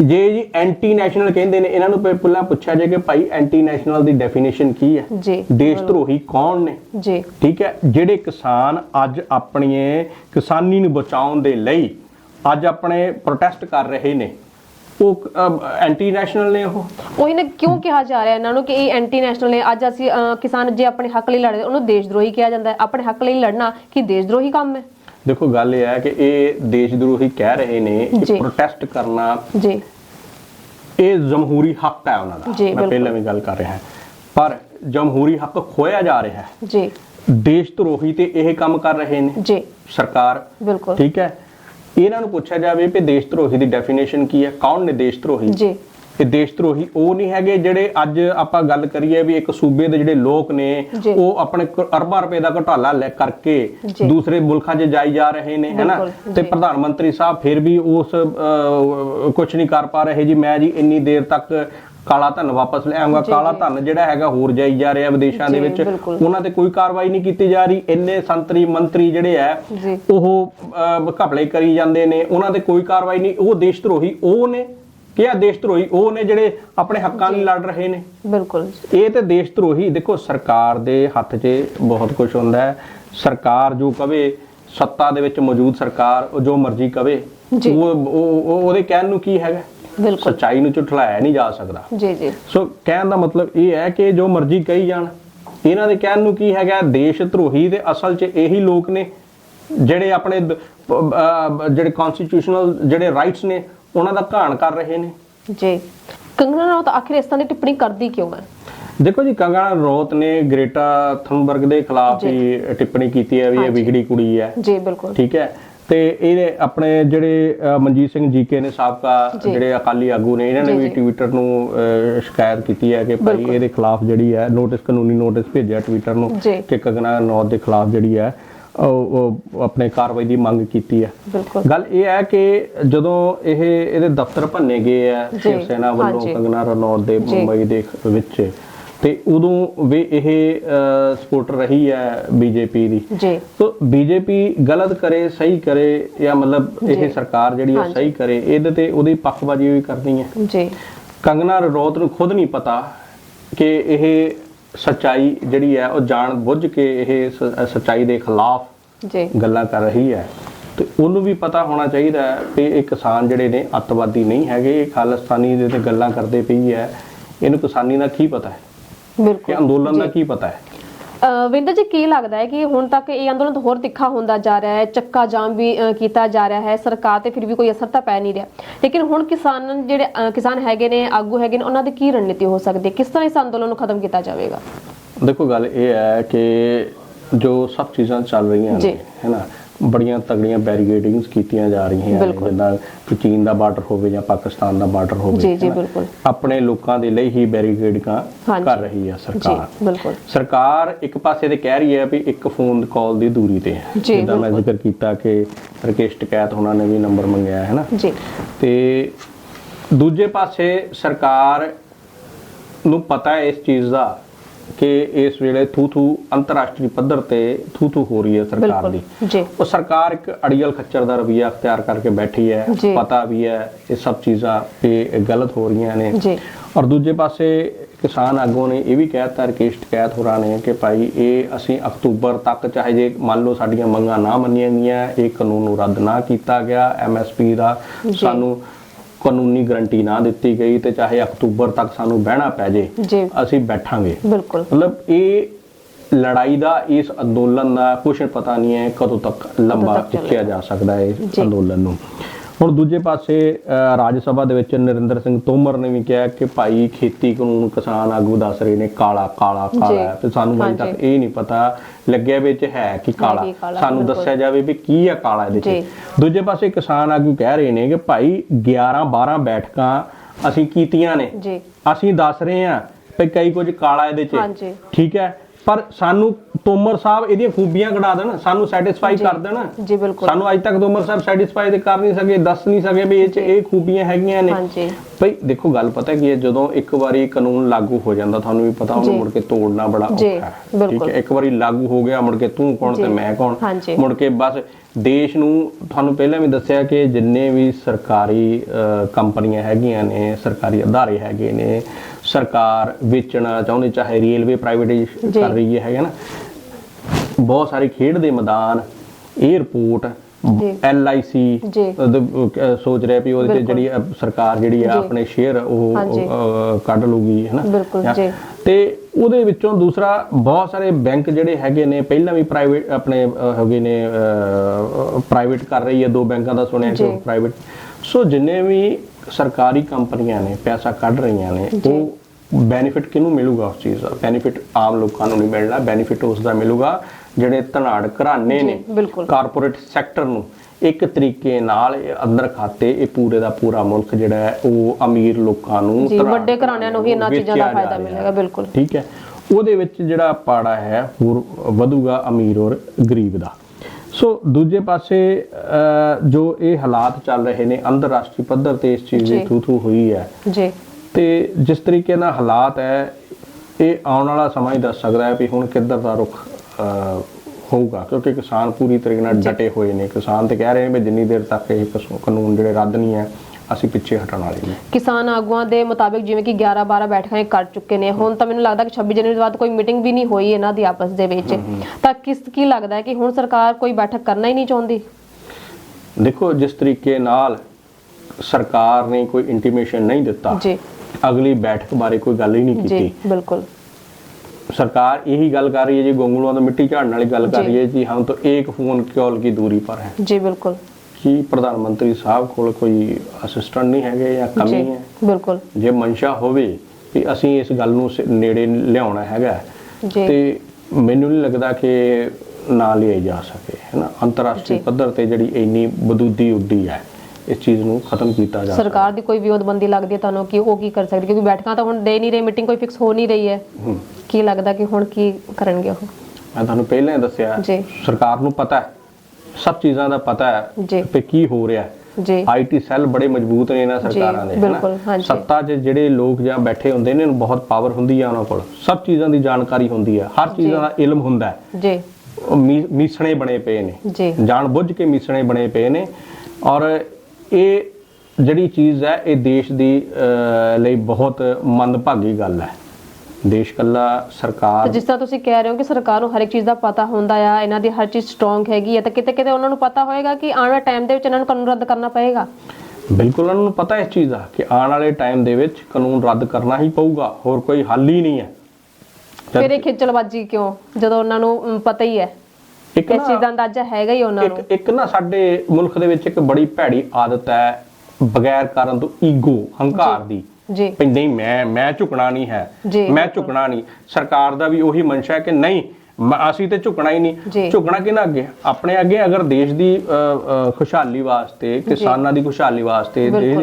Speaker 2: ਜੇ ਜੀ ਐਂਟੀ ਨੈਸ਼ਨਲ ਕਹਿੰਦੇ ਨੇ ਇਹਨਾਂ ਨੂੰ ਪਹਿ- ਪਹਿਲਾਂ ਪੁੱਛਿਆ ਜਾਏ ਕਿ ਭਾਈ ਐਂਟੀ ਨੈਸ਼ਨਲ ਦੀ ਡੈਫੀਨੇਸ਼ਨ ਕੀ ਹੈ?
Speaker 1: ਜੀ,
Speaker 2: ਦੇਸ਼ ਧਰੋਹੀ ਕੌਣ ਨੇ?
Speaker 1: ਜੀ।
Speaker 2: ਠੀਕ ਹੈ ਜਿਹੜੇ ਕਿਸਾਨ ਅੱਜ ਆਪਣੀ ਕਿਸਾਨੀ ਨੂੰ ਬਚਾਉਣ ਦੇ ਲਈ ਅੱਜ ਆਪਣੇ ਪ੍ਰੋਟੈਸਟ ਕਰ ਰਹੇ ਨੇ ਉਹ ਐਂਟੀ ਨੈਸ਼ਨਲ ਨੇ ਉਹ?
Speaker 1: ਉਹੀ ਨਾ ਕਿਉਂ ਕਿਹਾ ਜਾ ਰਿਹਾ ਇਹਨਾਂ ਨੂੰ ਕਿ ਇਹ ਐਂਟੀ ਨੈਸ਼ਨਲ ਨੇ? ਅੱਜ ਅਸੀਂ ਕਿਸਾਨ ਜੇ ਆਪਣੇ ਹੱਕ ਲਈ ਲੜਦੇ ਉਹਨੂੰ ਦੇਸ਼ ਦਰੋਹੀ ਕਿਹਾ ਜਾਂਦਾ ਹੈ। ਆਪਣੇ ਹੱਕ ਲਈ ਲੜਨਾ ਕੀ ਦੇਸ਼ ਦਰੋਹੀ ਕੰਮ ਹੈ?
Speaker 2: ਦੇਖੋ ਗੱਲ ਇਹ ਹੈ ਕਿ ਇਹ ਦੇਸ਼ ਧਰੋਹੀ ਕਹਿ ਰਹੇ ਨੇ ਕਿ। ਪ੍ਰੋਟੈਸਟ ਕਰਨਾ
Speaker 1: ਜੀ।
Speaker 2: ਇਹ ਜਮਹੂਰੀ ਹੱਕ ਹੈ ਉਹਨਾਂ ਦਾ। ਮੈਂ। ਪਹਿਲਾਂ ਵੀ ਗੱਲ ਕਰ ਰਿਹਾ। ਹਾਂ ਪਰ ਜਮਹੂਰੀ ਹੱਕ ਖੋਇਆ ਜਾ ਰਿਹਾ ਹੈ।
Speaker 1: ਜੀ।
Speaker 2: ਦੇਸ਼ ਧਰੋਹੀ ਤੇ ਇਹ ਕੰਮ ਕਰ ਰਹੇ ਨੇ।
Speaker 1: ਜੀ।
Speaker 2: ਸਰਕਾਰ।
Speaker 1: ਬਿਲਕੁਲ।
Speaker 2: ਠੀਕ ਹੈ? ਇਹਨਾਂ ਨੂੰ ਪੁੱਛਿਆ ਜਾਵੇ ਕਿ ਦੇਸ਼ ਧਰੋਹੀ ਦੀ ਡੈਫੀਨੇਸ਼ਨ ਕੀ ਹੈ? ਕੌਣ ਨੇ ਦੇਸ਼ ਧਰੋਹੀ?
Speaker 1: ਜੀ।
Speaker 2: ਇਹ ਦੇਸ਼ ਧਰੋਹੀ ਉਹ ਨਹੀਂ ਹੈਗੇ ਜਿਹੜੇ ਅੱਜ ਆਪਾਂ ਗੱਲ ਕਰੀਏ ਵੀ ਇੱਕ ਸੂਬੇ ਦੇ ਜਿਹੜੇ ਲੋਕ ਨੇ। ਉਹ ਆਪਣੇ ਅਰਬਾਂ ਰੁਪਏ ਦਾ ਘਟਾਲਾ ਲੈ ਕਰਕੇ। ਦੂਸਰੇ ਮੁਲਕਾਂ 'ਚ ਜਾਈ ਜਾ ਰਹੇ ਨੇ ਹੈਨਾ ਤੇ। ਪ੍ਰਧਾਨ ਮੰਤਰੀ ਸਾਹਿਬ ਫਿਰ ਵੀ ਉਸ ਕੁਝ ਨਹੀਂ ਕਰ ਪਾ ਰਹੇ ਜੀ ਮੈਂ ਜੀ ਇੰਨੀ ਦੇਰ ਤੱਕ ਕਾਲਾ ਧਨ ਵਾਪਸ ਲੈ ਆਉਂਗਾ ਕਾਲਾ। ਧਨ ਜਿਹੜਾ ਹੈਗਾ ਹੋਰ ਜਾਈ ਜਾ ਰਿਹਾ ਵਿਦੇਸ਼ਾਂ ਦੇ ਵਿੱਚ। ਉਹਨਾਂ ਤੇ ਕੋਈ ਕਾਰਵਾਈ ਨਹੀਂ ਕੀਤੀ ਜਾ ਰਹੀ ਇੰਨੇ ਸੰਤਰੀ ਮੰਤਰੀ ਜਿਹੜੇ ਆ। ਉਹ ਘਪਲੇ ਕਰੀ ਜਾਂਦੇ ਨੇ ਉਹਨਾਂ ਤੇ ਕੋਈ ਕਾਰਵਾਈ ਨਹੀਂ ਉਹ ਦੇਸ਼ ਧਰੋਹੀ ਉਹ ਨੇ ਕਿ ਆ ਦੇਸ਼ ਧਰੋਹੀ ਉਹ ਨੇ ਜਿਹੜੇ ਆਪਣੇ ਹੱਕਾਂ ਲਈ ਲੜ ਰਹੇ ਨੇ।
Speaker 1: ਬਿਲਕੁਲ
Speaker 2: ਇਹ ਤੇ ਦੇਸ਼ ਧਰੋਹੀ ਦੇਖੋ ਸਰਕਾਰ ਦੇ ਹੱਥ 'ਚ ਬਹੁਤ ਕੁਝ ਹੁੰਦਾ ਹੈ। ਸਰਕਾਰ ਜੋ ਕਵੇ ਸੱਤਾ ਦੇ ਵਿੱਚ ਮੌਜੂਦ ਸਰਕਾਰ ਉਹ ਜੋ ਮਰਜ਼ੀ ਕਵੇ। ਉਹ ਉਹ- ਉਹ- ਉਹਦੇ ਕਹਿਣ ਨੂੰ ਕੀ ਹੈਗਾ?
Speaker 1: ਬਿਲਕੁਲ।
Speaker 2: ਸੱਚਾਈ ਨੂੰ ਝੁਠਲਾਇਆ ਨਹੀਂ ਜਾ ਸਕਦਾ।
Speaker 1: ਜੀ ਜੀ।
Speaker 2: ਸੋ ਕਹਿਣ ਦਾ ਮਤਲਬ ਇਹ ਹੈ ਕਿ ਜੋ ਮਰਜ਼ੀ ਕਹੀ ਜਾਣ ਇਹਨਾਂ ਦੇ ਕਹਿਣ ਨੂੰ ਕੀ ਹੈਗਾ? ਦੇਸ਼ ਧਰੋਹੀ ਦੇ ਅਸਲ 'ਚ ਇਹੀ ਲੋਕ ਨੇ ਜਿਹੜੇ ਆਪਣੇ ਜਿਹੜੇ ਕਨਸਟੀਟਿਊਸ਼ਨਲ ਜਿਹੜੇ ਰਾਈਟਸ ਨੇ ਉਹਨਾਂ ਦਾ ਘਾਣ ਕਰ ਰਹੇ ਨੇ
Speaker 1: ਜੀ ਕੰਗਨਾ ਰਣੌਤ ਆਖਿਰ ਇਸ ਤਰ੍ਹਾਂ ਦੀ ਟਿੱਪਣੀ ਕਰਦੀ ਕਿਉਂ ਹੈ
Speaker 2: ਦੇਖੋ ਜੀ ਕੰਗਣਾ ਰਣੌਤ ਨੇ ਗ੍ਰੇਟਾ ਥਨਬਰਗ ਦੇ ਖਿਲਾਫ। ਹੀ ਟਿੱਪਣੀ ਕੀਤੀ ਹੈ ਵੀ ਇਹ। ਵਿਗੜੀ ਕੁੜੀ ਹੈ
Speaker 1: ਜੀ ਬਿਲਕੁਲ
Speaker 2: ਠੀਕ ਹੈ ਤੇ ਇਹਦੇ ਆਪਣੇ ਜਿਹੜੇ ਮਨਜੀਤ ਸਿੰਘ ਜੀਕੇ ਨੇ ਸਾਬਕਾ। ਜਿਹੜੇ ਅਕਾਲੀ ਆਗੂ ਨੇ ਇਹਨਾਂ ਨੇ ਵੀ। ਟਵਿੱਟਰ ਨੂੰ ਸ਼ਿਕਾਇਤ ਕੀਤੀ ਹੈ ਕਿ ਭਾਈ। ਇਹਦੇ ਖਿਲਾਫ ਜਿਹੜੀ ਹੈ ਨੋਟਿਸ ਕਾਨੂੰਨੀ ਨੋਟਿਸ ਭੇਜਿਆ ਟਵਿੱਟਰ ਨੂੰ। ਕਿ ਕੰਗਣਾ ਰਣੌਤ ਦੇ ਖਿਲਾਫ ਜਿਹੜੀ ਹੈ ਆਪਣੇ ਕਾਰਵਾਈ ਦੀ ਮੰਗ ਕੀਤੀ ਹੈ ਗੱਲ ਇਹ ਹੈ ਕਿ ਜਦੋਂ ਇਹ ਇਹਦੇ ਦਫ਼ਤਰ ਭੰਨੇ ਗਏ ਆ ਸ਼ਿਵ ਸੈਨਾ ਵੱਲੋਂ। ਕੰਗਨਾ ਰਣੌਤ ਦੇ। ਮੁੰਬਈ ਦੇ ਵਿੱਚ ਤੇ ਉਦੋਂ ਵੀ ਇਹ ਸਪੋਰਟਰ ਰਹੀ ਹੈ ਬੀਜੇਪੀ ਦੀ
Speaker 1: ਜੀ
Speaker 2: ਸੋ ਬੀਜੇਪੀ ਗਲਤ ਕਰੇ ਸਹੀ ਕਰੇ ਜਾਂ ਮਤਲਬ ਇਹ। ਸਰਕਾਰ ਜਿਹੜੀ ਹੈ
Speaker 1: ਹਾਂਜੀ।
Speaker 2: ਸਹੀ ਕਰੇ ਇਹਦੇ ਤੇ ਉਹਦੀ ਪੱਖਬਾਜ਼ੀ ਵੀ ਕਰਨੀ ਹੈ
Speaker 1: ਜੀ
Speaker 2: ਕੰਗਨਾ ਰਣੌਤ ਨੂੰ ਖੁਦ ਨਹੀਂ ਪਤਾ ਕਿ ਇਹ ਸੱਚਾਈ ਜਿਹੜੀ ਹੈ ਉਹ ਜਾਣ ਬੁੱਝ ਕੇ ਇਹ ਸੱਚਾਈ ਦੇ ਖਿਲਾਫ
Speaker 1: ਜੀ।
Speaker 2: ਗੱਲਾਂ ਕਰ ਰਹੀ ਹੈ। ਤੇ ਉਹਨੂੰ ਵੀ ਪਤਾ ਹੋਣਾ ਚਾਹੀਦਾ ਕਿ ਇਹ ਕਿਸਾਨ ਜਿਹੜੇ ਨੇ ਅੱਤਵਾਦੀ ਨਹੀਂ ਹੈਗੇ ਇਹ ਖਾਲਿਸਤਾਨੀ ਦੇ ਤੇ ਗੱਲਾਂ ਕਰਦੇ ਪਈ ਹੈ। ਇਹਨੂੰ ਕਿਸਾਨੀ ਦਾ ਕੀ ਪਤਾ ਹੈ? ਕਿ
Speaker 1: ਬਿਲਕੁਲ
Speaker 2: ਅੰਦੋਲਨ ਦਾ। ਕੀ ਪਤਾ ਹੈ?
Speaker 1: ਵਿੰਦਰ ਜੀ ਕੀ ਲੱਗਦਾ ਹੈ ਕਿ ਹੁਣ ਤੱਕ ਇਹ ਅੰਦੋਲਨ ਹੋਰ ਤਿੱਖਾ ਹੁੰਦਾ ਜਾ ਰਿਹਾ ਹੈ ਚੱਕਾ ਜਾਮ ਵੀ ਕੀਤਾ ਜਾ ਰਿਹਾ ਹੈ ਸਰਕਾਰ ਤੇ ਫਿਰ ਵੀ ਕੋਈ ਅਸਰ ਤਾਂ ਪੈ ਨਹੀਂ ਰਿਹਾ। ਲੇਕਿਨ ਹੁਣ ਕਿਸਾਨ ਜਿਹੜੇ ਕਿਸਾਨ ਹੈਗੇ ਨੇ ਆਗੂ ਹੈਗੇ ਨੇ ਉਹਨਾਂ ਦੀ ਕੀ ਰਣਨੀਤੀ ਹੋ ਸਕਦੀ ਹੈ? ਕਿਸ ਤਰ੍ਹਾਂ ਇਸ ਅੰਦੋਲਨ ਨੂੰ ਖਤਮ ਕੀਤਾ ਜਾਵੇਗਾ?
Speaker 2: ਦੇਖੋ ਗੱਲ ਇਹ ਹੈ ਕਿ ਜੋ ਸਭ ਚੀਜ਼ਾਂ ਚੱਲ ਰਹੀਆਂ। ਨੇ ਹੈਨਾ ਬੜੀਆਂ ਤਗੜੀਆਂ ਬੈਰੀਗੇਡਿੰਗਸ ਕੀਤੀਆਂ ਜਾ ਰਹੀਆਂ ਨੇ। ਜਿੱਦਾਂ ਕਿ ਚੀਨ ਦਾ ਬਾਰਡਰ ਹੋਵੇ ਜਾਂ ਪਾਕਿਸਤਾਨ ਦਾ ਬਾਰਡਰ ਹੋਵੇ
Speaker 1: ਜੀ, ਜੀ। ਬਿਲਕੁਲ।
Speaker 2: ਆਪਣੇ ਲੋਕਾਂ ਦੇ ਲਈ ਹੀ ਬੈਰੀਗੇਡਿੰਗਾਂ। ਕਰ ਰਹੀ ਹੈ
Speaker 1: ਜੀ
Speaker 2: ਸਰਕਾਰ
Speaker 1: ਬਿਲਕੁਲ
Speaker 2: ਸਰਕਾਰ ਇੱਕ ਪਾਸੇ ਤੇ ਕਹਿ ਰਹੀ ਹੈ ਵੀ ਇੱਕ ਫੋਨ ਕਾਲ ਦੀ ਦੂਰੀ ਤੇ ਹੈ
Speaker 1: ਜੀ,
Speaker 2: ਜਿੱਦਾਂ ਮੈਂ। ਜ਼ਿਕਰ ਕੀਤਾ ਕਿ ਰਕੇਸ਼ ਟਕੈਤ ਉਹਨਾਂ ਨੇ ਵੀ ਨੰਬਰ ਮੰਗਿਆ ਹੈ ਨਾ
Speaker 1: ਜੀ
Speaker 2: ਤੇ ਦੂਜੇ ਪਾਸੇ ਸਰਕਾਰ ਨੂੰ ਪਤਾ ਹੈ ਇਸ ਚੀਜ਼ ਦਾ ਕਿ ਇਸ ਵੇਲੇ ਥੂ ਥੂ ਅੰਤਰਰਾਸ਼ਟਰੀ ਪੱਧਰ ਤੇ ਥੂ ਥੂ ਹੋ ਰਹੀ ਹੈ ਸਰਕਾਰ ਦੀ ਉਹ ਸਰਕਾਰ ਇੱਕ ਅੜੀਅਲ ਖੱਚਰ ਦਾ ਰਵਈਆ ਅਖਤਿਆਰ ਕਰਕੇ ਬੈਠੀ ਹੈ। ਪਤਾ ਵੀ ਹੈ ਇਹ ਸਭ ਚੀਜ਼ਾਂ ਇਹ ਗਲਤ ਹੋ ਰਹੀਆਂ ਨੇ
Speaker 1: ਜੀ
Speaker 2: ਔਰ ਦੂਜੇ ਪਾਸੇ ਕਿਸਾਨ ਆਗੂ ਨੇ ਇਹ ਵੀ ਕਹਿਤਾ ਰਕੇਸ਼ ਟਕੈਤ ਹੋਰਾਂ ਨੇ ਕਿ ਭਾਈ ਇਹ ਅਸੀਂ ਅਕਤੂਬਰ ਤੱਕ ਚਾਹੇ ਜੇ ਮੰਨ ਲਓ ਸਾਡੀਆਂ ਮੰਗਾਂ ਨਾ ਮੰਨੀਆਂ ਗਈਆਂ ਇਹ ਕਾਨੂੰਨ ਨੂੰ ਰੱਦ ਨਾ ਕੀਤਾ ਗਿਆ ਐਮਐਸਪੀ ਦਾ। ਸਾਨੂੰ ਕਾਨੂੰਨੀ ਗਰੰਟੀ ਨਾ ਦਿੱਤੀ ਗਈ ਤੇ ਚਾਹੇ ਅਕਤੂਬਰ ਤੱਕ ਸਾਨੂੰ ਬਹਿਣਾ ਪੈ ਜੇ ਅਸੀਂ ਬੈਠਾਂਗੇ
Speaker 1: ਬਿਲਕੁਲ
Speaker 2: ਮਤਲਬ ਇਹ ਲੜਾਈ ਦਾ ਇਸ ਅੰਦੋਲਨ ਦਾ ਕੁਝ ਪਤਾ ਨਹੀਂ ਹੈ ਕਦੋਂ ਤੱਕ ਲੰਬਾ। ਖਿੱਚਿਆ ਜਾ ਸਕਦਾ ਹੈ। ਅੰਦੋਲਨ ਨੂੰ ਹੁਣ ਦੂਜੇ ਪਾਸੇ ਰਾਜ ਸਭਾ ਦੇ ਵਿੱਚ ਨਰਿੰਦਰ ਸਿੰਘ ਤੋਮਰ ਨੇ ਵੀ ਕਿਹਾ ਕਿ ਭਾਈ ਖੇਤੀ ਕਾਨੂੰਨ ਕਿਸਾਨ ਆਗੂ ਦੱਸ ਰਹੇ ਨੇ ਕਾਲਾ ਕਾਲਾ ਕਾਲਾ ਤੇ ਸਾਨੂੰ ਅਜੇ ਤੱਕ। ਇਹ ਨਹੀਂ ਪਤਾ ਲੱਗਿਆ ਵਿੱਚ ਹੈ ਕਿ ਕਾਲਾ ਸਾਨੂੰ। ਦੱਸਿਆ ਜਾਵੇ ਵੀ ਕੀ ਹੈ ਕਾਲਾ ਇਹਦੇ
Speaker 1: ਜੀ।
Speaker 2: ਚ ਦੂਜੇ ਪਾਸੇ ਕਿਸਾਨ ਆਗੂ ਕਹਿ ਰਹੇ ਨੇ ਕਿ ਭਾਈ 11 12 ਬੈਠਕਾਂ ਅਸੀਂ ਕੀਤੀਆਂ ਨੇ
Speaker 1: ਜੀ
Speaker 2: ਅਸੀਂ ਦੱਸ ਰਹੇ ਹਾਂ ਕਿ ਕਈ ਕੁਝ ਕਾਲਾ ਇਹਦੇ 'ਚ। ਠੀਕ ਹੈ ਪਰ ਸਾਨੂੰ ਤੋਮਰ ਸਾਹਿਬ ਇਹਦੀਆਂ ਖੂਬੀਆਂ ਕਢਾ ਦੇਣ ਸਾਨੂੰ ਸੈਟੀਸਫਾਈ ਕਰ ਦੇਣ
Speaker 1: ਜੀ ਬਿਲਕੁਲ
Speaker 2: ਸਾਨੂੰ ਅੱਜ ਤੱਕ ਤੋਮਰ ਸਾਹਿਬ ਸੈਟੀਸਫਾਈ ਤੇ ਕਰ ਨਹੀਂ ਸਕੇ ਦੱਸ ਨਹੀਂ ਸਕੇ ਵੀ ਇਹ 'ਚ ਇਹ ਖੂਬੀਆਂ ਹੈਗੀਆਂ ਨੇ
Speaker 1: ਹਾਂਜੀ
Speaker 2: ਭਈ ਦੇਖੋ ਗੱਲ ਪਤਾ ਕੀ ਹੈ ਜਦੋਂ ਇੱਕ ਵਾਰੀ ਕਾਨੂੰਨ ਲਾਗੂ ਹੋ ਜਾਂਦਾ ਤੁਹਾਨੂੰ ਵੀ ਪਤਾ ਉਹਨੂੰ। ਮੁੜ ਕੇ ਤੋੜਨਾ ਬੜਾ ਔਖਾ ਹੈ ਠੀਕ। ਹੈ ਇੱਕ ਵਾਰੀ ਲਾਗੂ ਹੋ ਗਿਆ ਮੁੜ ਕੇ ਤੂੰ ਕੌਣ ਤੇ। ਮੈਂ ਕੌਣ। ਮੁੜ ਕੇ ਬਸ ਦੇਸ਼ ਨੂੰ ਤੁਹਾਨੂੰ ਪਹਿਲਾਂ ਵੀ ਦੱਸਿਆ ਕਿ ਜਿੰਨੇ ਵੀ ਸਰਕਾਰੀ ਕੰਪਨੀਆਂ ਹੈਗੀਆਂ ਨੇ ਸਰਕਾਰੀ ਅਦਾਰੇ ਹੈਗੇ ਨੇ ਸਰਕਾਰ ਵੇਚਣਾ ਚਾਹੁੰਦੇ ਚਾਹੇ ਰੇਲਵੇ ਪ੍ਰਾਈਵੇਟਾਈਜ਼। ਕਰ ਰਹੀ ਹੈ ਹੈਗਾ ਨਾ ਬਹੁਤ ਸਾਰੇ ਖੇਡ ਦੇ ਮੈਦਾਨ 에ਅਰਪੋਰਟ
Speaker 1: ਜੀ।
Speaker 2: ਐਲਆਈਸੀ। ਸੋਚ ਰਿਹਾ ਵੀ ਉਹਦੇ
Speaker 1: ਬਿਲਕੁਲ।
Speaker 2: ਜਿਹੜੀ ਸਰਕਾਰ ਜਿਹੜੀ ਆ। ਆਪਣੇ ਸ਼ੇਅਰ ਉਹ ਕੱਢ ਲੂਗੀ ਹੈ ਨਾ। ਤੇ ਉਹਦੇ ਵਿੱਚੋਂ ਦੂਸਰਾ ਬਹੁਤ ਸਾਰੇ ਬੈਂਕ ਜਿਹੜੇ ਹੈਗੇ ਨੇ ਪਹਿਲਾਂ ਵੀ ਪ੍ਰਾਈਵੇਟ ਆਪਣੇ ਹੈਗੇ ਨੇ ਪ੍ਰਾਈਵੇਟ ਕਰ ਰਹੀ ਹੈ ਦੋ ਬੈਂਕਾਂ ਦਾ ਸੁਣਿਆ ਕਿ। ਪ੍ਰਾਈਵੇਟ ਸੋ ਜਿੰਨੇ ਵੀ ਸਰਕਾਰੀ ਕੰਪਨੀਆਂ ਨੇ ਪੈਸਾ ਕੱਢ ਰਹੀਆਂ ਨੇ। ਉਹ ਬੈਨੀਫਿਟ ਕਿਹਨੂੰ ਮਿਲੂਗਾ ਉਸ ਚੀਜ਼ ਦਾ ਬੈਨੀਫਿਟ ਆਮ ਲੋਕਾਂ ਨੂੰ ਨਹੀਂ ਮਿਲਣਾ ਬੈਨੀਫਿਟ ਉਸ ਦਾ ਮਿਲੂਗਾ ਜਿਹੜੇ ਧਨਾੜ ਘਰਾਣੇ ਨੇ। ਕਾਰਪੋਰੇਟ ਸੈਕਟਰ ਨੂੰ ਇੱਕ ਤਰੀਕੇ ਨਾਲ ਅੰਦਰ ਖਾਤੇ ਇਹ ਪੂਰੇ ਦਾ ਪੂਰਾ ਮੁਲਕ ਜਿਹੜਾ ਹੈ ਉਹ ਅਮੀਰ ਲੋਕਾਂ ਨੂੰ
Speaker 1: ਜੀ, ਵੱਡੇ ਘਰਾਣਿਆਂ ਨੂੰ ਹੀ ਇਹਨਾਂ ਚੀਜ਼ਾਂ ਦਾ ਫਾਇਦਾ ਮਿਲੇਗਾ, ਬਿਲਕੁਲ।
Speaker 2: ਠੀਕ ਹੈ ਉਹਦੇ ਵਿੱਚ ਜਿਹੜਾ ਪਾੜਾ ਹੈ ਹੋਰ ਵਧੂਗਾ ਅਮੀਰ ਔਰ ਗਰੀਬ ਦਾ ਸੋ ਦੂਜੇ ਪਾਸੇ ਜੋ ਇਹ ਹਾਲਾਤ ਚੱਲ ਰਹੇ ਨੇ ਅੰਤਰਰਾਸ਼ਟਰੀ ਪੱਧਰ ਤੇ ਇਸ ਚੀਜ਼ ਦੀ
Speaker 1: ਜੀ।
Speaker 2: ਥੂ ਥੂ ਹੋਈ ਹੈ।
Speaker 1: ਜੀ।
Speaker 2: ਤੇ ਜਿਸ ਤਰੀਕੇ ਨਾਲ ਹਾਲਾਤ ਹੈ ਇਹ ਆਉਣ ਵਾਲਾ ਸਮਾਂ ਹੀ ਦੱਸ ਸਕਦਾ ਹੈ ਵੀ ਹੁਣ ਕਿੱਧਰ ਦਾ ਰੁਖ ਹੋਊਗਾ। ਕਿਉਂਕਿ ਕਿਸਾਨ ਪੂਰੀ ਤਰੀਕੇ ਨਾਲ ਡਟੇ ਹੋਏ ਨੇ। ਕਿਸਾਨ ਤੇ ਕਹਿ ਰਹੇ ਨੇ ਵੀ ਜਿੰਨੀ ਦੇਰ ਤੱਕ ਇਹ ਕਸ- ਕਾਨੂੰਨ ਜਿਹੜੇ ਰੱਦ ਨਹੀਂ ਹੈ ਅਸੀਂ ਪਿੱਛੇ ਹਟਣ ਵਾਲੇ ਨਹੀਂ
Speaker 1: ਕਿਸਾਨ ਆਗੂਆਂ ਦੇ ਮੁਤਾਬਿਕ ਜਿਵੇਂ ਕਿ 11 12 ਬੈਠਕਾਂ ਇਹ ਕਰ ਚੁੱਕੇ ਨੇ। ਹੁਣ ਤਾਂ ਮੈਨੂੰ ਲੱਗਦਾ ਕਿ 26 ਜਨਵਰੀ ਤੋਂ ਬਾਅਦ ਕੋਈ ਮੀਟਿੰਗ ਵੀ ਨਹੀਂ ਹੋਈ ਇਹਨਾਂ ਦੀ ਆਪਸ ਦੇ ਵਿੱਚ। ਤਾਂ ਕਿਸ ਕੀ ਲੱਗਦਾ ਹੈ ਕਿ ਹੁਣ ਸਰਕਾਰ ਕੋਈ ਬੈਠਕ ਕਰਨਾ ਹੀ ਨਹੀਂ ਚਾਹੁੰਦੀ?
Speaker 2: ਦੇਖੋ ਜਿਸ ਤਰੀਕੇ ਨਾਲ ਸਰਕਾਰ ਨੇ ਕੋਈ ਇੰਟੀਮੇਸ਼ਨ ਨਹੀਂ ਦਿੱਤਾ
Speaker 1: ਜੀ।
Speaker 2: ਅਗਲੀ ਬੈਠਕ ਬਾਰੇ ਕੋਈ ਗੱਲ ਹੀ ਨਹੀਂ
Speaker 1: ਜੀ
Speaker 2: ਕੀਤੀ।
Speaker 1: ਬਿਲਕੁਲ।
Speaker 2: ਸਰਕਾਰ ਇਹੀ ਗੱਲ ਕਰ ਰਹੀ ਹੈ ਜੀ ਗੋਂਗਲੂਆਂ ਤੋਂ ਮਿੱਟੀ ਝਾੜਨ ਵਾਲੀ ਗੱਲ ਕਰ
Speaker 1: ਜੀ।
Speaker 2: ਰਹੀ ਹੈ ਜੀ ਹਮ ਤਾਂ ਇੱਕ ਫੋਨ ਕਾਲ ਕੀ ਦੂਰੀ ਪਰ ਹੈ।
Speaker 1: ਜੀ ਬਿਲਕੁਲ।
Speaker 2: ਕੀ ਪ੍ਰਧਾਨ ਮੰਤਰੀ ਸਾਹਿਬ ਕੋਲ ਕੋਈ ਅਸਿਸਟੈਂਟ ਨਹੀਂ ਹੈਗੇ ਜਾਂ ਕਮੀ ਹੈ?
Speaker 1: ਬਿਲਕੁਲ।
Speaker 2: ਜੇ ਮਨਸ਼ਾ ਹੋਵੇ ਕਿ ਅਸੀਂ ਇਸ ਗੱਲ ਨੂੰ ਨੇੜੇ ਲਿਆਉਣਾ ਹੈਗਾ ਤੇ ਮੈਨੂੰ ਨਹੀਂ ਲੱਗਦਾ ਕਿ ਨਾ ਲਿਆਈ ਜਾ ਸਕੇ ਹੈ ਨਾ? ਅੰਤਰਰਾਸ਼ਟਰੀ। ਪੱਧਰ ਤੇ ਜਿਹੜੀ ਇੰਨੀ ਬਦੂਦੀ ਉੱਡੀ ਹੈ ਇਸ ਚੀਜ਼ ਨੂੰ ਖਤਮ ਕੀਤਾ ਜਾ
Speaker 1: ਸਰਕਾਰ ਦੀ ਕੋਈ ਵਿਉਂਤਬੰਦੀ ਲੱਗਦੀ ਹੈ ਤੁਹਾਨੂੰ ਕਿ ਉਹ ਕੀ ਕਰ ਸਕਦੀ ਕਿਉਂਕਿ ਬੈਠਕਾਂ ਤਾਂ ਹੁਣ ਦੇ ਨਹੀਂ ਰਹੀ ਮੀਟਿੰਗ ਕੋਈ ਫਿਕਸ ਹੋ ਨਹੀਂ ਰਹੀ ਹੈ।
Speaker 2: ਹੂੰ।
Speaker 1: ਕੀ ਲੱਗਦਾ ਕਿ ਹੁਣ ਕੀ ਕਰਨਗੇ ਉਹ?
Speaker 2: ਮੈਂ ਤੁਹਾਨੂੰ ਪਹਿਲਾਂ ਹੀ ਦੱਸਿਆ
Speaker 1: ਜੀ।
Speaker 2: ਸਰਕਾਰ ਨੂੰ ਪਤਾ ਹੈ ਸਭ ਚੀਜ਼ਾਂ ਦਾ ਪਤਾ ਹੈ ਕਿ ਕੀ ਹੋ ਰਿਹਾ ਹੈ।
Speaker 1: ਜੀ।
Speaker 2: ਆਈਟੀ ਸੈੱਲ ਬੜੇ ਮਜ਼ਬੂਤ ਨੇ ਇਹਨਾਂ ਸਰਕਾਰਾਂ ਦੇ ਹੈ ਨਾ।
Speaker 1: ਬਿਲਕੁਲ, ਹਾਂਜੀ।
Speaker 2: ਸੱਤਾ 'ਚ ਜਿਹੜੇ ਲੋਕ ਜਾਂ ਬੈਠੇ ਹੁੰਦੇ ਨੇ ਬਹੁਤ ਪਾਵਰ ਹੁੰਦੀ ਹੈ ਉਹਨਾਂ ਕੋਲ। ਸਭ ਚੀਜ਼ਾਂ ਦੀ ਜਾਣਕਾਰੀ ਹੁੰਦੀ ਹੈ ਹਰ ਚੀਜ਼ਾਂ ਦਾ ਇਲਮ ਹੁੰਦਾ ਹੈ।
Speaker 1: ਜੀ।
Speaker 2: ਮੀਸਣੇ ਬਣੇ ਪਏ ਨੇ।
Speaker 1: ਜੀ।
Speaker 2: ਜਾਣ ਬੁੱਝ ਕੇ ਮਿਸਣੇ ਬਣੇ ਪਏ ਨੇ। ਔਰ ਇਹ ਜਿਹੜੀ ਚੀਜ਼ ਹੈ ਇਹ ਦੇਸ਼ ਦੀ ਲਈ ਬਹੁਤ ਮੰਦਭਾਗੀ ਗੱਲ ਹੈ। ਦੇਸ਼ ਕੱਲਾ ਸਰਕਾਰ
Speaker 1: ਜਿਸ ਤਰ੍ਹਾਂ ਤੁਸੀਂ ਕਹਿ ਰਹੇ ਹੋ ਕਿ ਸਰਕਾਰ ਨੂੰ ਹਰ ਇੱਕ ਚੀਜ਼ ਦਾ ਪਤਾ ਹੁੰਦਾ ਆ ਇਹਨਾਂ ਦੀ ਹਰ ਚੀਜ਼ ਸਟਰੋਂਗ ਹੈਗੀ ਹੈ ਤਾਂ ਕਿਤੇ ਕਿਤੇ ਉਹਨਾਂ ਨੂੰ ਪਤਾ ਹੋਏਗਾ ਕਿ ਆਉਣ ਵਾਲੇ ਟਾਈਮ ਦੇ ਵਿੱਚ ਇਹਨਾਂ ਨੂੰ ਕਾਨੂੰਨ ਰੱਦ ਕਰਨਾ ਪਏਗਾ।
Speaker 2: ਬਿਲਕੁਲ ਉਹਨਾਂ ਨੂੰ ਪਤਾ ਇਸ ਚੀਜ਼ ਦਾ ਕਿ ਆਉਣ ਵਾਲੇ ਟਾਈਮ ਦੇ ਵਿੱਚ ਕਾਨੂੰਨ ਰੱਦ ਕਰਨਾ ਹੀ ਪਊਗਾ ਹੋਰ ਕੋਈ ਹੱਲ ਹੀ ਨਹੀਂ ਹੈ।
Speaker 1: ਫਿਰ ਇਹ ਖੇਚਲਬਾਜੀ ਕਿਉਂ? ਜਦੋਂ ਉਹਨਾਂ ਨੂੰ ਪਤਾ ਹੀ ਹੈ।
Speaker 2: ਇੱਕ
Speaker 1: ਇਸ ਚੀਜ਼ ਦਾ ਅੰਦਾਜ਼ਾ ਹੈਗਾ ਹੀ ਉਹਨਾਂ ਨੂੰ।
Speaker 2: ਇੱਕ ਨਾ ਸਾਡੇ ਮੁਲਕ ਦੇ ਵਿੱਚ ਇੱਕ ਬੜੀ ਭੈੜੀ ਆਦਤ ਹੈ ਬਗੈਰ ਕਾਰਨ ਤੋਂ ਈਗੋ ਹੰਕਾਰ ਦੀ।
Speaker 1: ਜੀ।
Speaker 2: ਵੀ ਨਹੀਂ ਮੈਂ ਮੈਂ ਝੁਕਣਾ ਨਹੀਂ ਹੈ। ਮੈਂ ਝੁਕਣਾ ਨਹੀਂ। ਸਰਕਾਰ ਦਾ ਵੀ ਉਹੀ ਮਨਸ਼ਾ ਹੈ ਕਿ ਨਹੀਂ ਅਸੀਂ ਤੇ ਝੁਕਣਾ ਹੀ। ਨਹੀਂ। ਝੁਕਣਾ ਕਿਹਨਾਂ ਅੱਗੇ? ਆਪਣੇ ਅੱਗੇ ਅਗਰ ਦੇਸ਼ ਦੀ ਖੁਸ਼ਹਾਲੀ ਵਾਸਤੇ ਕਿਸਾਨਾਂ ਦੀ ਖੁਸ਼ਹਾਲੀ ਵਾਸਤੇ। ਦੇਸ਼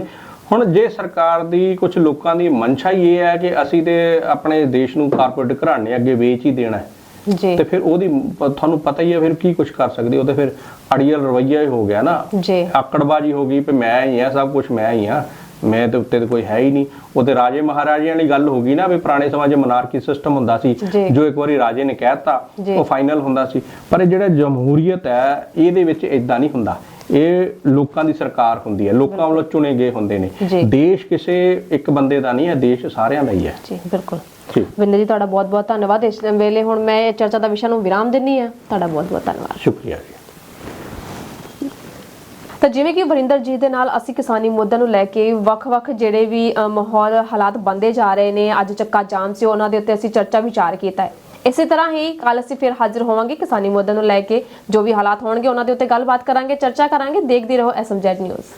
Speaker 2: ਹੁਣ ਜੇ ਸਰਕਾਰ ਦੀ ਕੁਝ ਲੋਕਾਂ ਦੀ ਮਨਸ਼ਾ ਹੀ ਇਹ ਹੈ ਕਿ ਅਸੀਂ ਤੇ ਆਪਣੇ ਦੇਸ਼ ਨੂੰ ਕਾਰਪੋਰੇਟ ਘਰਾਣੇ ਅੱਗੇ ਵੇਚ ਹੀ ਦੇਣਾ ਹੈ।
Speaker 1: ਜੀ।
Speaker 2: ਤੇ ਫਿਰ ਉਹਦੀ ਤੁਹਾਨੂੰ ਪਤਾ ਹੀ ਹੈ ਫਿਰ ਕੀ ਕੁਝ ਕਰ ਸਕਦੇ ਉਹ ਤੇ ਫਿਰ ਅੜੀਅਲ ਰਵਈਆ ਹੀ ਹੋ ਗਿਆ ਨਾ।
Speaker 1: ਜੀ।
Speaker 2: ਆਕੜਬਾਜੀ ਹੋ ਗਈ ਵੀ ਮੈਂ ਹੀ ਆ ਸਭ ਕੁਝ ਮੈਂ ਹੀ ਆ ਮੈਂ ਤੇ ਉੱਤੇ ਤੇ ਕੋਈ ਹੈ ਹੀ ਨਹੀਂ। ਉਹ ਤੇ ਰਾਜੇ ਮਹਾਰਾਜਿਆਂ ਵਾਲੀ ਗੱਲ ਹੋ ਗਈ ਨਾ ਵੀ ਪੁਰਾਣੇ ਸਮਾਂ 'ਚ ਮਨਾਰਕੀ ਸਿਸਟਮ ਹੁੰਦਾ ਸੀ
Speaker 1: ਜੀ।
Speaker 2: ਇੱਕ ਵਾਰੀ ਰਾਜੇ ਨੇ ਕਹਿਤਾ। ਉਹ ਫਾਈਨਲ ਹੁੰਦਾ ਸੀ। ਪਰ ਇਹ ਜਿਹੜਾ ਜਮਹੂਰੀਅਤ ਹੈ ਇਹਦੇ ਵਿੱਚ ਇਦਾਂ ਨਹੀਂ ਹੁੰਦਾ। ਇਹ ਲੋਕਾਂ ਦੀ ਸਰਕਾਰ ਹੁੰਦੀ ਹੈ ਲੋਕਾਂ ਵੱਲੋਂ ਚੁਣੇ ਗਏ ਹੁੰਦੇ ਨੇ। ਦੇਸ਼ ਕਿਸੇ ਇੱਕ ਬੰਦੇ ਦਾ ਨਹੀਂ ਹੈ ਦੇਸ਼ ਸਾਰਿਆਂ ਦਾ ਹੀ ਹੈ।
Speaker 1: ਜੀ ਬਿਲਕੁਲ। ਵਿੰਦਰ ਜੀ ਤੁਹਾਡਾ ਬਹੁਤ ਬਹੁਤ ਧੰਨਵਾਦ। ਇਸ ਵੇਲੇ ਹੁਣ ਮੈਂ ਇਹ ਚਰਚਾ ਦਾ ਵਿਸ਼ਾ ਨੂੰ ਵਿਰਾਮ ਦਿੰਨੀ ਆ ਤੁਹਾਡਾ ਬਹੁਤ ਬਹੁਤ ਧੰਨਵਾਦ।
Speaker 2: ਸ਼ੁਕਰੀਆ ਜੀ।
Speaker 1: ਤਾਂ ਜਿਵੇਂ ਕਿ ਵਰਿੰਦਰ ਜੀ ਦੇ ਨਾਲ ਅਸੀਂ ਕਿਸਾਨੀ ਮੁੱਦਿਆਂ ਨੂੰ ਲੈ ਕੇ ਵੱਖ-ਵੱਖ ਜਿਹੜੇ ਵੀ ਮਾਹੌਲ, ਹਾਲਾਤ ਬੰਦੇ ਜਾ ਰਹੇ ਨੇ, ਅੱਜ ਚੱਕਾ ਜਾਮ ਸੀ, ਉਹਨਾਂ ਦੇ ਉੱਤੇ ਅਸੀਂ ਚਰਚਾ ਵਿਚਾਰ ਕੀਤਾ ਹੈ। ਇਸੇ ਤਰ੍ਹਾਂ ਹੀ ਕੱਲ ਅਸੀਂ ਫਿਰ ਹਾਜ਼ਰ ਹੋਵਾਂਗੇ ਕਿਸਾਨੀ ਮੁੱਦਿਆਂ ਨੂੰ ਲੈ ਕੇ, ਜੋ ਵੀ ਹਾਲਾਤ ਹੋਣਗੇ ਉਹਨਾਂ ਦੇ ਉੱਤੇ ਗੱਲਬਾਤ ਕਰਾਂਗੇ, ਚਰਚਾ ਕਰਾਂਗੇ, ਦੇਖਦੇ ਰਹੋ ਐਸਐਮਜੈਡ ਨਿਊਜ਼।